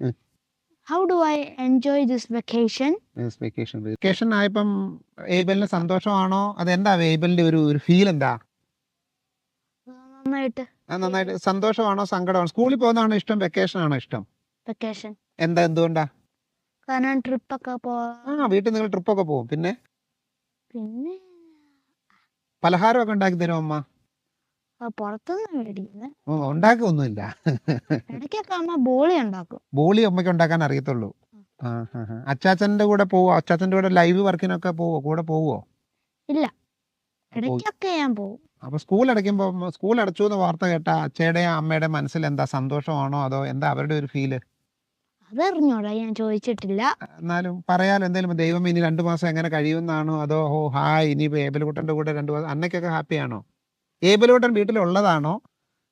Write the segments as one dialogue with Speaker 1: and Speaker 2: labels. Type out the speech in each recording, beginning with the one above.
Speaker 1: ഉം.
Speaker 2: How do I enjoy this vacation
Speaker 1: vacation vacation ആയപ്പം ഏബലിന് സന്തോഷമാണോ? അതെന്താ ഏബലിന്റെ ഒരു ഒരു ഫീൽ എന്താ?
Speaker 2: നന്നായിട്ട്.
Speaker 1: നന്നായിട്ട്. സന്തോഷമാണോ? സങ്കടമാണോ? സ്കൂളിൽ പോകുന്നതാണോ ഇഷ്ടം? വെക്കേഷൻ ആണോ ഇഷ്ടം?
Speaker 2: വെക്കേഷൻ
Speaker 1: എന്താ എന്തുകൊണ്ടാ?
Speaker 2: കാരണം ട്രിപ്പൊക്കെ പോ
Speaker 1: ആ വീട്ടിൽ നിങ്ങൾ ട്രിപ്പ് ഒക്കെ പോകും. പിന്നെ?
Speaker 2: പിന്നെ
Speaker 1: പലഹാരമൊക്കെ ഉണ്ടാക്കി തരും അമ്മ?
Speaker 2: പുറത്തുനിന്ന് മേടിക്കുന്നത്
Speaker 1: ഓ, ഉണ്ടാക്കുകയൊന്നുമില്ല
Speaker 2: ഇടയ്ക്കൊക്കെ അമ്മ ബോളി ഉണ്ടാക്കും.
Speaker 1: ബോളി അമ്മയ്ക്ക് ഉണ്ടാക്കാൻ അറിയത്തുള്ളൂ. അച്ചാച്ചന്റെ കൂടെ പോവോ? അച്ചാച്ചന്റെ കൂടെ ലൈവ് വർക്കിനൊക്കെ പോവോ? കൂടെ പോവോ?
Speaker 2: ഇല്ല. ഇടയ്ക്കൊക്കെ ഞാൻ പോകും
Speaker 1: അപ്പൊ സ്കൂൾ അടയ്ക്കുമ്പോ സ്കൂൾ അടച്ചു എന്ന് വാർത്ത കേട്ട അച്ഛയുടെയും അമ്മയുടെ മനസ്സിൽ എന്താ സന്തോഷമാണോ? അതോ എന്താ അവരുടെ ഒരു ഫീൽ
Speaker 2: അതറിഞ്ഞോടാ ഞാൻ ചോദിച്ചിട്ടില്ല.
Speaker 1: എന്നാലും പറയാലോ എന്തെങ്കിലും ദൈവം ഇനി രണ്ടു മാസം എങ്ങനെ കഴിയുമെന്നാണോ? അതോ ഓ ഹായ് ഇനി ഏബലകുട്ടന്റെ കൂടെ രണ്ടു മാസം അന്നയ്ക്കൊക്കെ ഹാപ്പിയാണോ ഏബലകുട്ടൻ വീട്ടിലുള്ളതാണോ?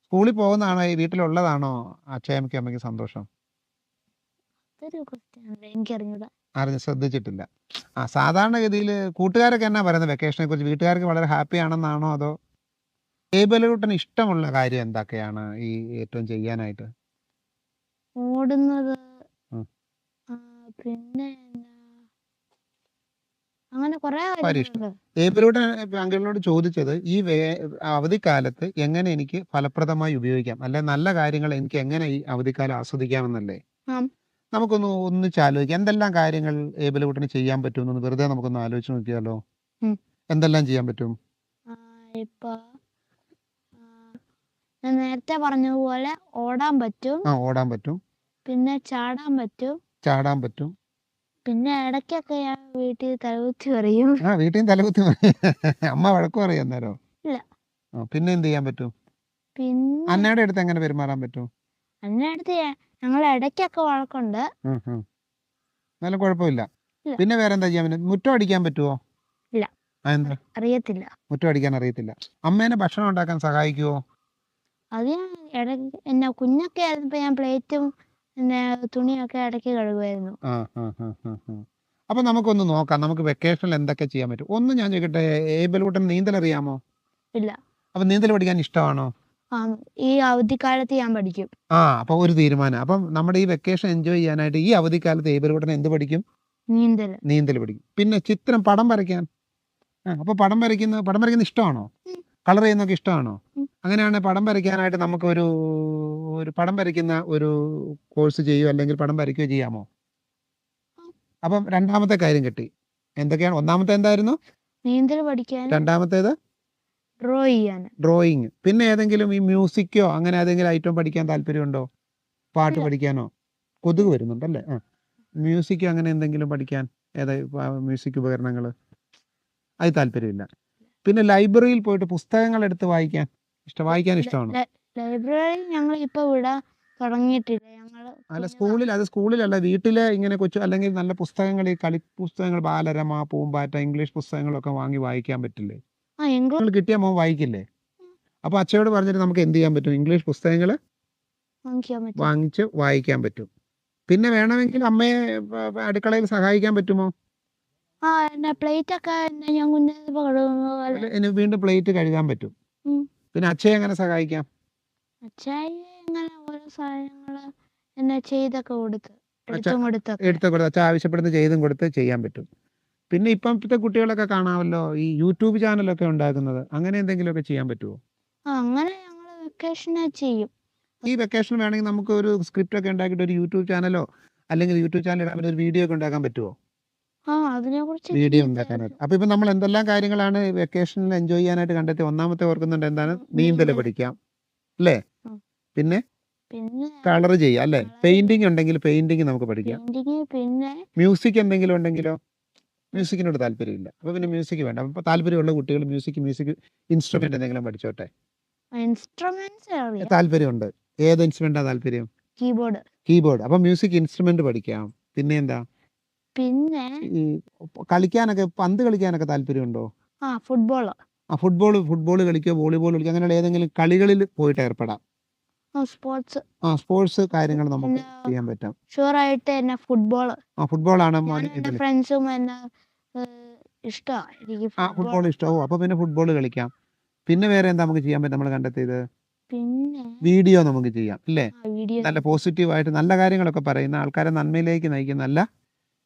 Speaker 1: സ്കൂളിൽ പോകുന്നതാണോ? ഈ വീട്ടിലുള്ളതാണോ? അച്ഛയമ്മയ്ക്കും അമ്മയ്ക്ക് സന്തോഷം? അറിഞ്ഞു ശ്രദ്ധിച്ചിട്ടില്ല. ആ സാധാരണഗതിയിൽ കൂട്ടുകാരൊക്കെ എന്നാ പറയുന്നത്? വെക്കേഷനെ കുറിച്ച് വീട്ടുകാർക്ക് വളരെ ഹാപ്പി ആണെന്നാണോ അതോ ഏബലോട്ടൻ ഇഷ്ടമുള്ള കാര്യം എന്തൊക്കെയാണ് ഈ ഏറ്റവും ചെയ്യാനായിട്ട്?
Speaker 2: ഓടുന്നത് പിന്നെ അങ്ങനെ കുറെ
Speaker 1: കാര്യം ഇഷ്ടം.
Speaker 2: കാര്യങ്ങളുണ്ട്
Speaker 1: ഏബിലൂടെ അങ്കിളിനോട് ചോദിച്ചത് ഈ വേ അവധിക്കാലത്ത് എങ്ങനെ എനിക്ക് ഫലപ്രദമായി ഉപയോഗിക്കാം? അല്ലെ നല്ല കാര്യങ്ങൾ എനിക്ക് എങ്ങനെ ഈ അവധിക്കാലം ആസ്വദിക്കാമെന്നല്ലേ?
Speaker 2: ആം.
Speaker 1: നമുക്കൊന്ന് ഒന്നിച്ച് ആലോചിക്കാം. എന്തെല്ലാം കാര്യങ്ങൾ ഏബിലൂട്ടിന് ചെയ്യാൻ പറ്റുമെന്ന് വെറുതെ നമുക്കൊന്ന് ആലോചിച്ച് നോക്കിയാലോ?
Speaker 2: ഉം.
Speaker 1: എന്തെല്ലാം ചെയ്യാൻ പറ്റും?
Speaker 2: ആ, ഇപ്പൊ ആ, ഞാൻ നേരത്തെ പറഞ്ഞതുപോലെ ഓടാൻ പറ്റും.
Speaker 1: ആ ഓടാൻ പറ്റും.
Speaker 2: പിന്നെ ചാടാൻ പറ്റും.
Speaker 1: ചാടാൻ പറ്റും.
Speaker 2: പിന്നെ ഇടയ്ക്കൊക്കെ ഞാൻ വീട്ടിൽ തലകുത്തി പറയും.
Speaker 1: ആ വീട്ടിൽ തലകുത്തി പറയും. അമ്മ വഴക്ക് പറയും അന്നേരം.
Speaker 2: ഇല്ല.
Speaker 1: ആ, പിന്നെ എന്ത് ചെയ്യാൻ പറ്റും?
Speaker 2: പിന്നെ
Speaker 1: അന്നയുടെ അടുത്ത് എങ്ങനെ പെരുമാറാൻ പറ്റും?
Speaker 2: അതിന്റെ അടുത്ത് ഞങ്ങൾ ഇടയ്ക്കൊക്കെ വഴക്കുണ്ട്.
Speaker 1: ഉം, ഉം. എന്നാലും കുഴപ്പമില്ല.
Speaker 2: ഇല്ല.
Speaker 1: പിന്നെ വേറെ എന്താ ചെയ്യാൻ പറ്റും? മുറ്റം അടിക്കാൻ പറ്റുമോ
Speaker 2: ഇല്ല.
Speaker 1: അതെന്താ
Speaker 2: അറിയത്തില്ല.
Speaker 1: മുറ്റം അടിക്കാൻ അറിയത്തില്ല. അമ്മേനെ ഭക്ഷണം ഉണ്ടാക്കാൻ സഹായിക്കുമോ
Speaker 2: അത് ഞാൻ ഇടയ്ക്ക് എന്നാ കുഞ്ഞൊക്കെ ആയിരുന്നപ്പോ ഞാൻ പ്ലേറ്റും പിന്നെ തുണിയൊക്കെ ഇടയ്ക്ക് കഴുകുമായിരുന്നു
Speaker 1: ആ ആ ആ ആ ആ. അപ്പൊ നമുക്കൊന്ന് നോക്കാം. നമുക്ക് വെക്കേഷനിൽ എന്തൊക്കെ ചെയ്യാൻ പറ്റും? ഒന്ന് ഞാൻ ചോദിക്കട്ടെ ഏബലൂട്ടൻ നീന്തൽ അറിയാമോ?
Speaker 2: ഇല്ല.
Speaker 1: അപ്പൊ നീന്തൽ പഠിക്കാൻ ഇഷ്ടമാണോ?
Speaker 2: ആ ഈ അവധിക്കാലത്ത് ഞാൻ പഠിക്കും.
Speaker 1: ആ അപ്പൊ ഒരു തീരുമാനം. അപ്പം നമ്മുടെ ഈ വെക്കേഷൻ എൻജോയ് ചെയ്യാനായിട്ട് ഈ അവധിക്കാലത്ത് ഏബലൂട്ടൻ എന്ത് പഠിക്കും?
Speaker 2: നീന്തൽ.
Speaker 1: നീന്തൽ പഠിക്കും. പിന്നെ ചിത്രം പടം വരയ്ക്കാൻ. ആ അപ്പൊ പടം വരയ്ക്കുന്ന പടം വരയ്ക്കുന്ന ഇഷ്ടമാണോ? കളർ ചെയ്യുന്നൊക്കെ ഇഷ്ടമാണോ?
Speaker 2: ഉം.
Speaker 1: അങ്ങനെയാണെങ്കിൽ പടം വരയ്ക്കാനായിട്ട് നമുക്കൊരു ഒരു പടം വരയ്ക്കുന്ന ഒരു കോഴ്സ് ചെയ്യുകയോ അല്ലെങ്കിൽ പടം വരയ്ക്കുകയോ ചെയ്യാമോ? അപ്പം രണ്ടാമത്തെ കാര്യം കിട്ടി. എന്തൊക്കെയാണ്? ഒന്നാമത്തെ എന്തായിരുന്നു?
Speaker 2: നീന്തൽ പഠിക്കാൻ
Speaker 1: രണ്ടാമത്തേത്?
Speaker 2: ഡ്രോ ചെയ്യാൻ.
Speaker 1: ഡ്രോയിങ്. പിന്നെ ഏതെങ്കിലും ഈ മ്യൂസിക്കോ അങ്ങനെ ഏതെങ്കിലും ഐറ്റം പഠിക്കാൻ താല്പര്യമുണ്ടോ? പാട്ട് പഠിക്കാനോ? കൊതുക് വരുന്നുണ്ടല്ലേ? ആ. മ്യൂസിക്കോ അങ്ങനെ എന്തെങ്കിലും പഠിക്കാൻ ഏതാ മ്യൂസിക് ഉപകരണങ്ങൾ അത് താല്പര്യമില്ല. പിന്നെ ലൈബ്രറിയിൽ പോയിട്ട് പുസ്തകങ്ങൾ എടുത്ത് വായിക്കാൻ ഇഷ്ടം വായിക്കാൻ ഇഷ്ടമാണ്.
Speaker 2: ലൈബ്രറി ഞങ്ങൾ ഇപ്പൊ ഇവിടെ തുടങ്ങിയിട്ടില്ല. ഞങ്ങൾ
Speaker 1: അല്ല സ്കൂളിൽ അത് സ്കൂളിലല്ല വീട്ടിലെ ഇങ്ങനെ കൊച്ചു അല്ലെങ്കിൽ നല്ല പുസ്തകങ്ങൾ ഈ കളി പുസ്തകങ്ങൾ ബാലരമ പൂമ്പാറ്റ ഇംഗ്ലീഷ് പുസ്തകങ്ങളൊക്കെ വാങ്ങി വായിക്കാൻ പറ്റില്ലേ? നിങ്ങൾ കിട്ടിയാൽ മോൻ വായിക്കില്ലേ? അപ്പൊ അച്ഛയോട് പറഞ്ഞിട്ട് നമുക്ക് എന്ത് ചെയ്യാൻ പറ്റും? ഇംഗ്ലീഷ് പുസ്തകങ്ങൾ വാങ്ങിച്ച് വായിക്കാൻ പറ്റും. പിന്നെ വേണമെങ്കിൽ അമ്മയെ അടുക്കളയിൽ സഹായിക്കാൻ പറ്റുമോ?
Speaker 2: പ്ലേറ്റ് ഒക്കെ
Speaker 1: വീണ്ടും പ്ലേറ്റ് കഴുകാൻ പറ്റും. പിന്നെ അച്ഛയെ എങ്ങനെ സഹായിക്കാം?
Speaker 2: ഇങ്ങനെ ഓരോ സാധനങ്ങൾ എന്നെ ചെയ്തൊക്കെ കൊടുത്ത്
Speaker 1: അച്ഛാ,
Speaker 2: എടുത്തും കൊടുത്തൊക്കെ.
Speaker 1: എടുത്ത കൊടുത്ത് അച്ഛൻ ആവശ്യപ്പെടുന്ന ചെയ്തും കൊടുത്ത് ചെയ്യാൻ പറ്റും. പിന്നെ ഇപ്പോഴത്തെ കുട്ടികളൊക്കെ കാണാമല്ലോ ഈ യൂട്യൂബ് ചാനലൊക്കെ ഉണ്ടാക്കുന്നത്. അങ്ങനെ എന്തെങ്കിലുമൊക്കെ ചെയ്യാൻ പറ്റുമോ
Speaker 2: ആ അങ്ങനെ ഞങ്ങൾ വെക്കേഷനെ ചെയ്യും.
Speaker 1: ഈ വെക്കേഷൻ വേണമെങ്കിൽ നമുക്ക് ഒരു സ്ക്രിപ്റ്റ് ഒക്കെ ഉണ്ടാക്കിയിട്ട് ഒരു യൂട്യൂബ് ചാനലോ അല്ലെങ്കിൽ യൂട്യൂബ് ചാനൽ ഇടാൻ പറ്റുന്ന ഒരു വീഡിയോ ഒക്കെ ഉണ്ടാക്കാൻ പറ്റുമോ വീഡിയോ ഉണ്ടാക്കാനായിട്ട് അപ്പൊ ഇപ്പൊ നമ്മൾ എന്തെല്ലാം കാര്യങ്ങളാണ് വെക്കേഷനിൽ എൻജോയ് ചെയ്യാനായിട്ട് കണ്ടെത്തി? ഒന്നാമത്തെ ഓർക്കുന്നുണ്ട് എന്താണ്? നീന്തൽ
Speaker 2: നീന്തൽ.
Speaker 1: പഠിക്കാം. അല്ലേ? പിന്നെ? കളർ ചെയ്യാം അല്ലെ? പെയിന്റിംഗ് ഉണ്ടെങ്കിൽ പെയിന്റിംഗ് നമുക്ക് പഠിക്കാം.
Speaker 2: പിന്നെ
Speaker 1: മ്യൂസിക് എന്തെങ്കിലും ഉണ്ടെങ്കിലോ? മ്യൂസിക്കിനോട് താല്പര്യമില്ല. അപ്പൊ പിന്നെ മ്യൂസിക് വേണ്ട. അപ്പൊ താല്പര്യമുള്ള കുട്ടികൾ മ്യൂസിക് മ്യൂസിക് ഇൻസ്ട്രുമെന്റ് എന്തെങ്കിലും പഠിച്ചോട്ടെ. താല്പര്യമുണ്ട്. ഏത് ഇൻസ്ട്രുമെന്റാ താല്പര്യം?
Speaker 2: കീബോർഡ്
Speaker 1: കീബോർഡ് അപ്പൊ മ്യൂസിക് ഇൻസ്ട്രുമെന്റ് പഠിക്കാം. പിന്നെ എന്താ?
Speaker 2: പിന്നെ
Speaker 1: ഈ കളിക്കാനൊക്കെ പന്ത് കളിക്കാനൊക്കെ താല്പര്യമുണ്ടോ?
Speaker 2: ആ ഫുട്ബോൾ
Speaker 1: ആ ഫുട്ബോൾ ഫുട്ബോൾ കളിക്കുക വോളിബോൾ കളിക്കുക അങ്ങനെ ഏതെങ്കിലും കളികളിൽ പോയിട്ട് ഏർപ്പെടാം
Speaker 2: സ്പോർട്സ്.
Speaker 1: ആ സ്പോർട്സ് കാര്യങ്ങൾ നമുക്ക് ചെയ്യാൻ പറ്റും.
Speaker 2: ഷുവർ ആയിട്ട് എന്നെ ഫുട്ബോൾ
Speaker 1: ആ
Speaker 2: ഫുട്ബോൾ
Speaker 1: ആണ്
Speaker 2: എന്റെ ഫ്രണ്ട്സും എന്നെ ഇഷ്ടമാണ് എനിക്ക്
Speaker 1: ആ
Speaker 2: ഫുട്ബോൾ
Speaker 1: ഇഷ്ടമാവും അപ്പൊ പിന്നെ ഫുട്ബോൾ കളിക്കാം. പിന്നെ വേറെ എന്താ നമുക്ക് ചെയ്യാൻ പറ്റും? നമ്മൾ കണ്ടെത്തിയത്?
Speaker 2: പിന്നെ
Speaker 1: വീഡിയോ നമുക്ക് ചെയ്യാം അല്ലേ
Speaker 2: നല്ല
Speaker 1: നല്ല പോസിറ്റീവായിട്ട് നല്ല കാര്യങ്ങളൊക്കെ പറയുന്ന ആൾക്കാരെ നന്മയിലേക്ക് നയിക്കുന്ന നല്ല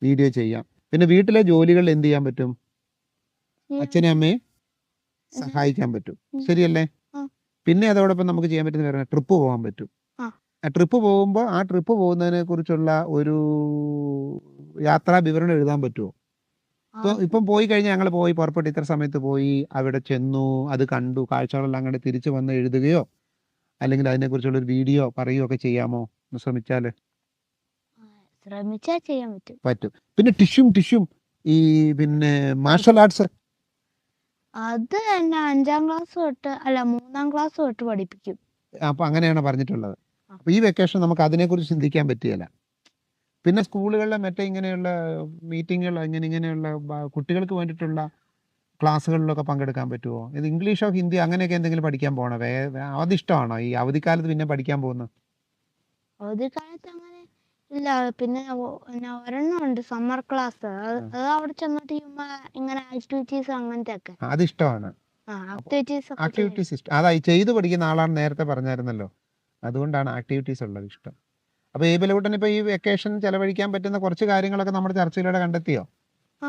Speaker 1: വീഡിയോ ചെയ്യാം. പിന്നെ വീട്ടിലെ ജോലികൾ എന്ത് ചെയ്യാൻ പറ്റും? അച്ഛനെ അമ്മയെ സഹായിക്കാൻ പറ്റും. ശരിയല്ലേ? പിന്നെ അതോടൊപ്പം നമുക്ക് ചെയ്യാൻ പറ്റുന്ന പറഞ്ഞാൽ ട്രിപ്പ് പോകാൻ പറ്റും.
Speaker 2: ആ.
Speaker 1: ട്രിപ്പ് പോകുമ്പോൾ ആ ട്രിപ്പ് പോകുന്നതിനെ കുറിച്ചുള്ള ഒരു യാത്രാ വിവരണം എഴുതാൻ പറ്റുമോ ഇപ്പൊ ഇപ്പം പോയി കഴിഞ്ഞാൽ ഞങ്ങൾ പോയി പുറപ്പെട്ട് ഇത്ര സമയത്ത് പോയി അവിടെ ചെന്നു അത് കണ്ടു കാഴ്ചകളെല്ലാം അങ്ങോട്ട് തിരിച്ചു വന്ന് എഴുതുകയോ അല്ലെങ്കിൽ അതിനെക്കുറിച്ചുള്ള ഒരു വീഡിയോ പറയുകയോ ഒക്കെ ചെയ്യാമോ? ഒന്ന് ശ്രമിച്ചാൽ
Speaker 2: ശ്രമിച്ചാൽ ചെയ്യാൻ പറ്റും.
Speaker 1: പറ്റും. പിന്നെ ടിഷ്യൂം ടിഷ്യൂം ഈ പിന്നെ മാർഷൽ ആർട്സ്
Speaker 2: അത് എന്നെ അഞ്ചാം ക്ലാസ് തൊട്ട് അല്ല മൂന്നാം ക്ലാസ് തൊട്ട് പഠിപ്പിക്കും.
Speaker 1: അപ്പൊ അങ്ങനെയാണ് പറഞ്ഞിട്ടുള്ളത്. അപ്പൊ ഈ വെക്കേഷൻ നമുക്ക് അതിനെക്കുറിച്ച് ചിന്തിക്കാൻ പറ്റിയല്ല പിന്നെ സ്കൂളുകളിലെ മറ്റേ ഇങ്ങനെയുള്ള മീറ്റിങ്ങുകൾ ഇങ്ങനെ ഇങ്ങനെയുള്ള കുട്ടികൾക്ക് വേണ്ടിയിട്ടുള്ള ക്ലാസ്സുകളിലൊക്കെ പങ്കെടുക്കാൻ പറ്റുമോ ഇത് ഇംഗ്ലീഷോ ഹിന്ദി അങ്ങനെയൊക്കെ എന്തെങ്കിലും പഠിക്കാൻ പോകണോ വേ ഇഷ്ടമാണോ അതിഷ്ടമാണോ ഈ അവധിക്കാലത്ത് പിന്നെ പഠിക്കാൻ പോകുന്നത്?
Speaker 2: അവധിക്കാലത്ത് അങ്ങനെ ഇല്ല പിന്നെ ഒ- പിന്നെ ഒരെണ്ണം ഉണ്ട് സമ്മർ ക്ലാസ് അത്
Speaker 1: ആ.
Speaker 2: അത് അവിടെ ചെന്നിട്ട് ചെയ്യുമ്പോ ഇങ്ങനെ ആക്ടിവിറ്റീസ് അങ്ങനത്തെ ഒക്കെ
Speaker 1: ആ, അതിഷ്ടമാണ്
Speaker 2: ആ ആക്ടിവിറ്റീസ് ഒക്കെ ചെയ്യും.
Speaker 1: ആക്ടിവിറ്റീസ് ഇഷ്ടം അതായി ചെയ്തു പഠിക്കുന്ന ആളാണ് നേരത്തെ പറഞ്ഞായിരുന്നല്ലോ. അതുകൊണ്ടാണ് ആക്ടിവിറ്റീസ് ഉള്ളത് ഇഷ്ടം. അപ്പൊ ഈ ബലൂട്ടൻ ഇപ്പൊ ഈ വെക്കേഷൻ ചെലവഴിക്കാൻ പറ്റുന്ന കുറച്ച് കാര്യങ്ങളൊക്കെ നമ്മുടെ ചർച്ചയിലൂടെ കണ്ടെത്തിയോ?
Speaker 2: ആ.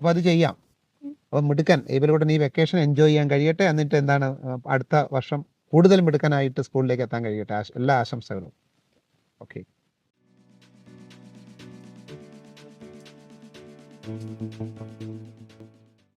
Speaker 1: അപ്പൊ അത് ചെയ്യാം.
Speaker 2: ഉം.
Speaker 1: അപ്പൊ മിടുക്കൻ ഏബിലൂട്ടൻ ഈ വെക്കേഷൻ എൻജോയ് ചെയ്യാൻ കഴിയട്ടെ എന്നിട്ട് എന്താണ് ആ, അടുത്ത വർഷം കൂടുതൽ മിടുക്കനായിട്ട് സ്കൂളിലേക്ക് എത്താൻ കഴിയട്ടെ. ആശ- എല്ലാ ആശംസകളും. ഓക്കെ. うん。